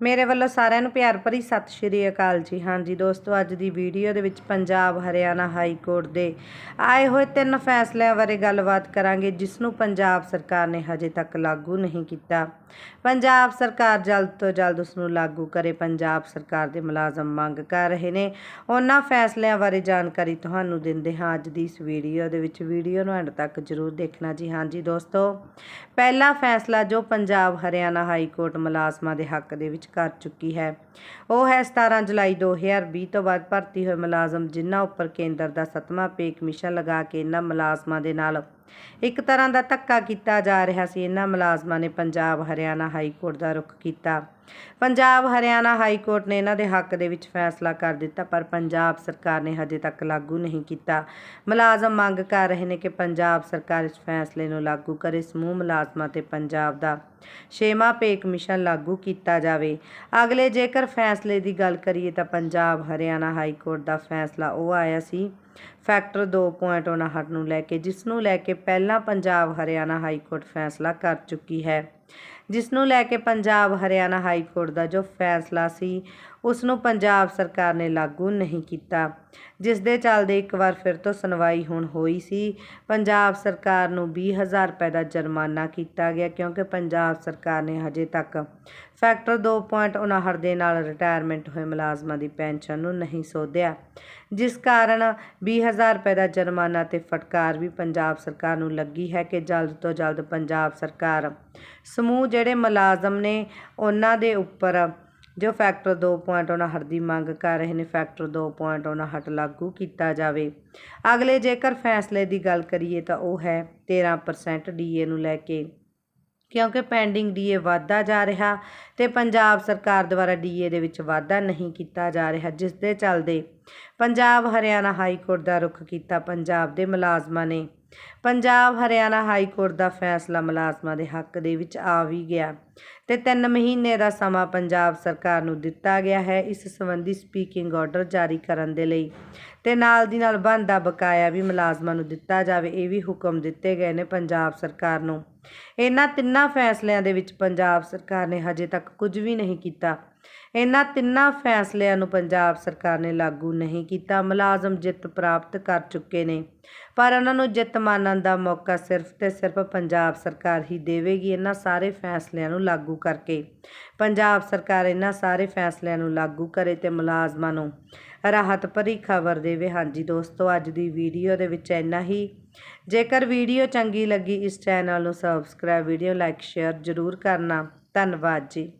ਮੇਰੇ ਵੱਲੋਂ ਸਾਰਿਆਂ ਨੂੰ ਪਿਆਰ ਭਰੀ ਸਤਿ ਸ਼੍ਰੀ ਅਕਾਲ ਜੀ। ਹਾਂਜੀ ਦੋਸਤੋ, ਅੱਜ ਦੀ ਵੀਡੀਓ ਦੇ ਵਿੱਚ ਪੰਜਾਬ ਹਰਿਆਣਾ ਹਾਈ ਕੋਰਟ ਦੇ ਆਏ ਹੋਏ ਤਿੰਨ ਫੈਸਲਿਆਂ ਬਾਰੇ ਗੱਲਬਾਤ ਕਰਾਂਗੇ, ਜਿਸ ਨੂੰ ਪੰਜਾਬ ਸਰਕਾਰ ਨੇ ਹਜੇ ਤੱਕ ਲਾਗੂ ਨਹੀਂ ਕੀਤਾ। ਪੰਜਾਬ ਸਰਕਾਰ ਜਲਦ ਤੋਂ ਜਲਦ ਉਸ ਨੂੰ ਲਾਗੂ ਕਰੇ। ਪੰਜਾਬ ਸਰਕਾਰ ਦੇ ਮੁਲਾਜ਼ਮ ਮੰਗ ਕਰ ਰਹੇ ਨੇ। ਉਹਨਾਂ ਫੈਸਲਿਆਂ ਬਾਰੇ ਜਾਣਕਾਰੀ ਤੁਹਾਨੂੰ ਦਿੰਦੇ ਹਾਂ ਅੱਜ ਦੀ ਇਸ ਵੀਡੀਓ ਦੇ ਵਿੱਚ। ਵੀਡੀਓ ਨੂੰ ਐਂਡ ਤੱਕ ਜ਼ਰੂਰ ਦੇਖਣਾ ਜੀ। ਹਾਂਜੀ ਦੋਸਤੋ, ਪਹਿਲਾ ਫੈਸਲਾ ਜੋ ਪੰਜਾਬ ਹਰਿਆਣਾ ਹਾਈ ਕੋਰਟ ਮੁਲਾਜ਼ਮਾਂ ਦੇ ਹੱਕ ਦੇ ਵਿੱਚ ਕਰ ਚੁੱਕੀ ਹੈ। ਉਹ ਹੈ 17 ਜੁਲਾਈ 2020 ਤੋਂ ਬਾਅਦ ਭਰਤੀ ਹੋਏ ਮੁਲਾਜ਼ਮ ਜਿਨ੍ਹਾਂ ਉੱਪਰ ਕੇਂਦਰ ਦਾ ਸੱਤਵਾਂ ਪੇ ਕਮਿਸ਼ਨ ਲਗਾ ਕੇ ਇਹਨਾਂ ਮੁਲਾਜ਼ਮਾਂ ਦੇ ਨਾਲ ਇੱਕ ਤਰ੍ਹਾਂ ਦਾ ਧੱਕਾ ਕੀਤਾ ਜਾ ਰਿਹਾ ਸੀ। ਇਹਨਾਂ ਮੁਲਾਜ਼ਮਾਂ ਨੇ ਪੰਜਾਬ ਹਰਿਆਣਾ ਹਾਈ ਕੋਰਟ ਦਾ ਰੁਖ ਕੀਤਾ। ਪੰਜਾਬ ਹਰਿਆਣਾ ਹਾਈ ਕੋਰਟ ਨੇ ਇਹਨਾਂ ਦੇ ਹੱਕ ਦੇ ਵਿੱਚ ਫੈਸਲਾ ਕਰ ਦਿੱਤਾ, ਪਰ ਪੰਜਾਬ ਸਰਕਾਰ ਨੇ ਹਜੇ ਤੱਕ ਲਾਗੂ ਨਹੀਂ ਕੀਤਾ। ਮੁਲਾਜ਼ਮ ਮੰਗ ਕਰ ਰਹੇ ਨੇ ਕਿ ਪੰਜਾਬ ਸਰਕਾਰ ਇਸ ਫੈਸਲੇ ਨੂੰ ਲਾਗੂ ਕਰੇ। ਸਮੂਹ ਮੁਲਾਜ਼ਮਾਂ ਤੇ ਪੰਜਾਬ ਦਾ ਛੇਵਾਂ ਪੇ ਕਮਿਸ਼ਨ ਲਾਗੂ ਕੀਤਾ ਜਾਵੇ। ਅਗਲੇ ਜੇਕਰ ਫੈਸਲੇ ਦੀ ਗੱਲ ਕਰੀਏ ਤਾਂ ਪੰਜਾਬ ਹਰਿਆਣਾ ਹਾਈ ਕੋਰਟ ਦਾ ਫੈਸਲਾ ਉਹ ਆਇਆ ਸੀ ਫੈਕਟਰ 2.59 ਨੂੰ ਲੈ ਕੇ, ਜਿਸ ਨੂੰ ਲੈ ਕੇ ਪਹਿਲਾਂ ਪੰਜਾਬ ਹਰਿਆਣਾ ਹਾਈ ਕੋਰਟ ਫੈਸਲਾ ਕਰ ਚੁੱਕੀ ਹੈ। ਜਿਸ ਨੂੰ ਲੈ ਕੇ ਪੰਜਾਬ ਹਰਿਆਣਾ ਹਾਈ ਕੋਰਟ ਦਾ ਜੋ ਫੈਸਲਾ ਸੀ ਉਸ ਨੂੰ ਪੰਜਾਬ ਸਰਕਾਰ ਨੇ ਲਾਗੂ ਨਹੀਂ ਕੀਤਾ। ਜਿਸ ਦੇ ਚੱਲਦੇ ਇੱਕ ਵਾਰ ਫਿਰ ਤੋਂ ਸੁਣਵਾਈ ਹੁਣ ਹੋਈ ਸੀ। ਪੰਜਾਬ ਸਰਕਾਰ ਨੂੰ 20000 ਰੁਪਏ ਦਾ ਜੁਰਮਾਨਾ ਕੀਤਾ ਗਿਆ ਕਿਉਂਕਿ ਪੰਜਾਬ ਸਰਕਾਰ ਨੇ ਹਜੇ ਤੱਕ ਫੈਕਟਰ 2.59 ਦੇ ਨਾਲ ਰਿਟਾਇਰਮੈਂਟ ਹੋਏ ਮੁਲਾਜ਼ਮਾਂ ਦੀ ਪੈਨਸ਼ਨ ਨੂੰ ਨਹੀਂ ਸੋਧਿਆ। ਜਿਸ ਕਾਰਨ 20000 ਰੁਪਏ ਦਾ ਜੁਰਮਾਨਾ ਤੇ ਫਟਕਾਰ ਵੀ ਪੰਜਾਬ ਸਰਕਾਰ ਨੂੰ ਲੱਗੀ ਹੈ ਕਿ ਜਲਦ ਤੋਂ ਜਲਦ ਪੰਜਾਬ ਸਰਕਾਰ ਸਮੂਹ ਜਿਹੜੇ ਮੁਲਾਜ਼ਮ ਨੇ ਉਹਨਾਂ ਦੇ ਉੱਪਰ ਜੋ ਫੈਕਟਰ 2.59 ਦੀ ਮੰਗ ਕਰ ਰਹੇ ਨੇ ਫੈਕਟਰ 2.59 ਲਾਗੂ ਕੀਤਾ ਜਾਵੇ। ਅਗਲੇ ਜੇਕਰ ਫੈਸਲੇ ਦੀ ਗੱਲ ਕਰੀਏ ਤਾਂ ਉਹ ਹੈ 13% ਡੀਏ ਨੂੰ ਲੈ ਕੇ। ਕਿਉਂਕਿ ਪੈਂਡਿੰਗ ਡੀਏ ਵਾਧਾ ਜਾ ਰਿਹਾ ਤੇ ਪੰਜਾਬ ਸਰਕਾਰ ਦੁਆਰਾ ਡੀਏ ਦੇ ਵਿੱਚ ਵਾਧਾ ਨਹੀਂ ਕੀਤਾ ਜਾ ਰਿਹਾ, ਜਿਸ ਦੇ ਚੱਲਦੇ ਪੰਜਾਬ, ਹਰਿਆਣਾ ਹਾਈ ਕੋਰਟ ਦਾ ਰੁਖ ਕੀਤਾ ਪੰਜਾਬ ਦੇ ਮੁਲਾਜ਼ਮਾਂ ਨੇ। ਪੰਜਾਬ ਹਰਿਆਣਾ ਹਾਈ ਕੋਰਟ ਦਾ ਫੈਸਲਾ ਮੁਲਾਜ਼ਮਾਂ ਦੇ ਹੱਕ ਦੇ ਵਿੱਚ ਆ ਵੀ ਗਿਆ ਤੇ 3 ਮਹੀਨੇ ਦਾ ਸਮਾਂ ਪੰਜਾਬ ਸਰਕਾਰ ਨੂੰ ਦਿੱਤਾ ਗਿਆ ਹੈ ਇਸ ਸੰਬੰਧੀ ਸਪੀਕਿੰਗ ਆਰਡਰ ਜਾਰੀ ਕਰਨ ਦੇ ਲਈ ਤੇ ਨਾਲ ਦੀ ਨਾਲ ਬਣਦਾ ਬਕਾਇਆ ਵੀ ਮੁਲਾਜ਼ਮਾਂ ਨੂੰ ਦਿੱਤਾ ਜਾਵੇ, ਇਹ ਵੀ ਹੁਕਮ ਦਿੱਤੇ ਗਏ ਨੇ ਪੰਜਾਬ ਸਰਕਾਰ ਨੂੰ। ਇਹਨਾਂ ਤਿੰਨਾਂ ਫੈਸਲਿਆਂ ਦੇ ਵਿੱਚ ਪੰਜਾਬ ਸਰਕਾਰ ਨੇ ਹਜੇ ਤੱਕ ਕੁਝ ਵੀ ਨਹੀਂ ਕੀਤਾ। ਇਹਨਾਂ ਤਿੰਨਾਂ ਫੈਸਲਿਆਂ ਨੂੰ ਪੰਜਾਬ ਸਰਕਾਰ ਨੇ ਲਾਗੂ ਨਹੀਂ ਕੀਤਾ। ਮੁਲਾਜ਼ਮ ਜਿੱਤ ਪ੍ਰਾਪਤ ਕਰ ਚੁੱਕੇ ਨੇ। ਪਰ ਉਹਨਾਂ ਨੂੰ ਜਿੱਤ ਮਾਨਣ ਦਾ ਮੌਕਾ ਸਿਰਫ ਤੇ ਸਿਰਫ ਪੰਜਾਬ ਸਰਕਾਰ ਹੀ ਦੇਵੇਗੀ। ਇਹਨਾਂ ਸਾਰੇ ਫੈਸਲਿਆਂ ਨੂੰ ਲਾਗੂ ਕਰਕੇ। ਪੰਜਾਬ ਸਰਕਾਰ ਇਹਨਾਂ ਸਾਰੇ ਫੈਸਲਿਆਂ ਨੂੰ ਲਾਗੂ ਕਰੇ ਤੇ ਮੁਲਾਜ਼ਮਾਂ ਨੂੰ ਰਾਹਤ ਭਰੀ ਖਬਰ ਦੇਵੇ। ਹਾਂਜੀ ਦੋਸਤੋ, ਅੱਜ ਦੀ ਵੀਡੀਓ ਦੇ ਵਿੱਚ ਇੰਨਾ ਹੀ। ਜੇਕਰ ਵੀਡੀਓ ਚੰਗੀ ਲੱਗੀ, ਇਸ ਚੈਨਲ ਨੂੰ ਸਬਸਕ੍ਰਾਈਬ ਵੀਡੀਓ ਲਾਈਕ ਸ਼ੇਅਰ ਜ਼ਰੂਰ ਕਰਨਾ। ਧੰਨਵਾਦ ਜੀ।